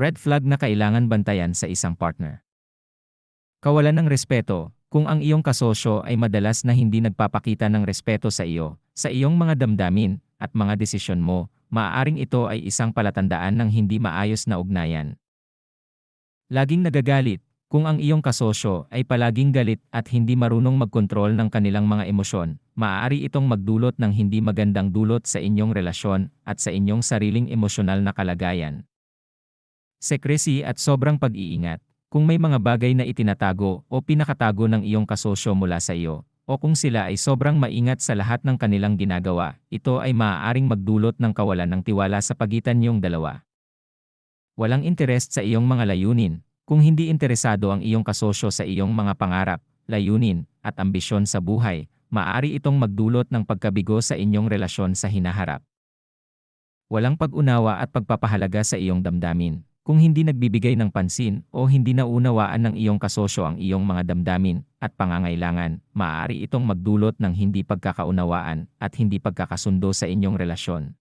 Red flag na kailangan bantayan sa isang partner. Kawalan ng respeto, kung ang iyong kasosyo ay madalas na hindi nagpapakita ng respeto sa iyo, sa iyong mga damdamin, at mga desisyon mo, maaaring ito ay isang palatandaan ng hindi maayos na ugnayan. Laging nagagalit, kung ang iyong kasosyo ay palaging galit at hindi marunong magkontrol ng kanilang mga emosyon, maaari itong magdulot ng hindi magandang dulot sa inyong relasyon at sa inyong sariling emosyonal na kalagayan. Secrecy at sobrang pag-iingat. Kung may mga bagay na itinatago o pinakatago ng iyong kasosyo mula sa iyo, o kung sila ay sobrang maingat sa lahat ng kanilang ginagawa, ito ay maaaring magdulot ng kawalan ng tiwala sa pagitan niyong dalawa. Walang interest sa iyong mga layunin, kung hindi interesado ang iyong kasosyo sa iyong mga pangarap, layunin, at ambisyon sa buhay, maaari itong magdulot ng pagkabigo sa inyong relasyon sa hinaharap. Walang pag-unawa at pagpapahalaga sa iyong damdamin. Kung hindi nagbibigay ng pansin o hindi naunawaan ng iyong kasosyo ang iyong mga damdamin at pangangailangan, maaari itong magdulot ng hindi pagkakaunawaan at hindi pagkakasundo sa inyong relasyon.